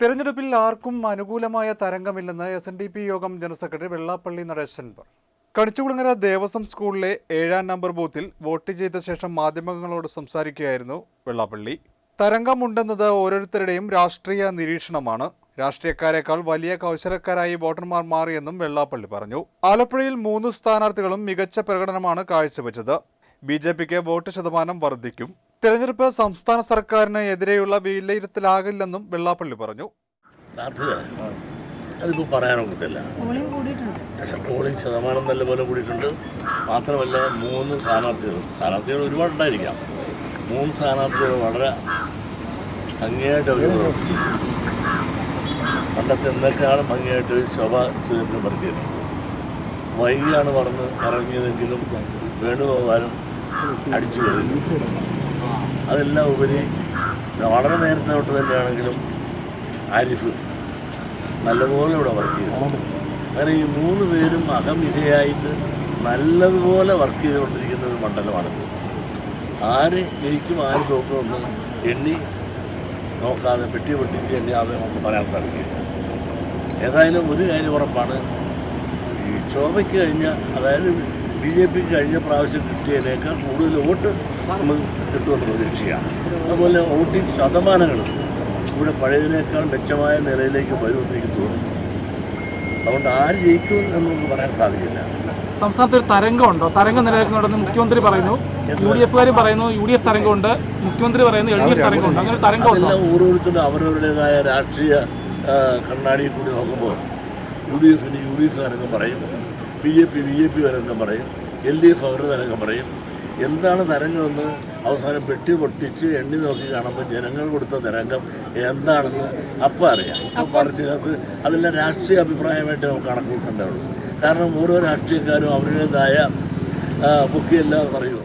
തെരഞ്ഞെടുപ്പിൽ ആർക്കും അനുകൂലമായ തരംഗമില്ലെന്ന് എസ് എൻ ഡി പി യോഗം ജനറൽ സെക്രട്ടറി വെള്ളാപ്പള്ളി നടേശൻ പറഞ്ഞു. കണിച്ചുകുളങ്ങര ദേവസ്വം സ്കൂളിലെ ഏഴാം നമ്പർ ബൂത്തിൽ വോട്ട് ചെയ്ത ശേഷം മാധ്യമങ്ങളോട് സംസാരിക്കുകയായിരുന്നു വെള്ളാപ്പള്ളി. തരംഗമുണ്ടെന്നത് ഓരോരുത്തരുടെയും രാഷ്ട്രീയ നിരീക്ഷണമാണ്. രാഷ്ട്രീയക്കാരെക്കാൾ വലിയ കൗശലക്കാരായി വോട്ടർമാർ മാറിയെന്നും വെള്ളാപ്പള്ളി പറഞ്ഞു. ആലപ്പുഴയിൽ മൂന്ന് സ്ഥാനാർത്ഥികളും മികച്ച പ്രകടനമാണ് കാഴ്ചവെച്ചത്. ബി ജെ പിക്ക് വോട്ട് ശതമാനം വർദ്ധിക്കും. തെരഞ്ഞെടുപ്പ് സംസ്ഥാന സർക്കാരിന് എതിരെയുള്ള വിലയിരുത്തലാകില്ലെന്നും വെള്ളാപ്പള്ളി പറഞ്ഞു. സാധ്യത? അതിപ്പോൾ പറയാനൊക്കത്തില്ല പോളിംഗ് ശതമാനം നല്ലപോലെ കൂടിയിട്ടുണ്ട്. മാത്രമല്ല മൂന്ന് സ്ഥാനാർത്ഥികൾ സ്ഥാനാർത്ഥികൾ ഒരുപാടുണ്ടായിരിക്കാം. മൂന്ന് സ്ഥാനാർത്ഥികൾ വളരെ ഭംഗിയായിട്ട് അവർ പ്രവർത്തിച്ചു പണ്ടത്തെ എന്തൊക്കെയാണ് ഭംഗിയായിട്ട് ശോഭ സുരേന്ദ്രൻ നടത്തിയിരുന്നത് വൈകിയാണ് പറഞ്ഞ് ഇറങ്ങിയതെങ്കിലും വേണുഗോപാലും അടിച്ചു കഴിഞ്ഞു അതെല്ലാം ഉപരി വളരെ നേരത്തെ തൊട്ട് തന്നെയാണെങ്കിലും ആരിഫ് നല്ലപോലെ ഇവിടെ വർക്ക് ചെയ്തു. അങ്ങനെ ഈ മൂന്ന് പേരും അഹമിരയായിട്ട് നല്ലതുപോലെ വർക്ക് ചെയ്തുകൊണ്ടിരിക്കുന്ന ഒരു മണ്ഡലമാണ്. ആര് ജയിക്കും ആര് തോക്കുമെന്ന് എണ്ണി നോക്കാതെ പെട്ടി പൊട്ടിച്ച് എണ്ണിയാതെ നമുക്ക് പറയാൻ സാധിക്കില്ല ഏതായാലും ഒരു കാര്യം ഉറപ്പാണ്. ഈ ശോഭയ്ക്ക് കഴിഞ്ഞ അതായത് ബി ജെ പിക്ക് കഴിഞ്ഞ പ്രാവശ്യം കിട്ടിയതിനേക്കാൾ കൂടുതൽ വോട്ട് നമുക്ക് കിട്ടുമെന്ന് പ്രതീക്ഷിക്കാം അതുപോലെ വോട്ടിംഗ് ശതമാനങ്ങൾ ഇവിടെ പഴയതിനേക്കാൾ മെച്ചമായ നിലയിലേക്ക് വരുമെന്ന് എനിക്ക് തോന്നുന്നു. അതുകൊണ്ട് ആര് ജയിക്കും എന്ന് നമുക്ക് പറയാൻ സാധിക്കില്ല. സംസ്ഥാനത്ത് ഒരു തരംഗമുണ്ടോ? തരംഗം നിലനിൽക്കുന്നുണ്ടെന്ന് മുഖ്യമന്ത്രി പറയുന്നു യു ഡി എഫുകാർ പറയുന്നു യു ഡി എഫ് തരംഗമുണ്ട് മുഖ്യമന്ത്രി പറയുന്നു എൽ ഡി എഫ് തരംഗമുണ്ട്. അങ്ങനെ തരംഗമുണ്ട്? ഓരോരുത്തരും അവരവരുടേതായ രാഷ്ട്രീയ കണ്ണാടിയിൽ കൂടി നോക്കുമ്പോൾ യു ഡി എഫിന് യു ഡി എഫ് തരംഗം പറയും. B J P B J P തരംഗം പറയും. എൽ ഡി എഫ് അവരുടെ തരംഗം പറയും. എന്താണ് തരംഗമെന്ന് അവസാനം പെട്ടി പൊട്ടിച്ച് എണ്ണി നോക്കി കാണുമ്പോൾ ജനങ്ങൾ കൊടുത്ത തരംഗം എന്താണെന്ന് അപ്പം അറിയാം. ഇപ്പം പറിച്ചത് അതെല്ലാം രാഷ്ട്രീയ അഭിപ്രായമായിട്ട് നമുക്ക് കണക്കൂട്ടേണ്ടതുള്ളൂ കാരണം ഓരോ രാഷ്ട്രീയക്കാരും അവരുടേതായ ബുക്കിയല്ലാതെ പറയുമോ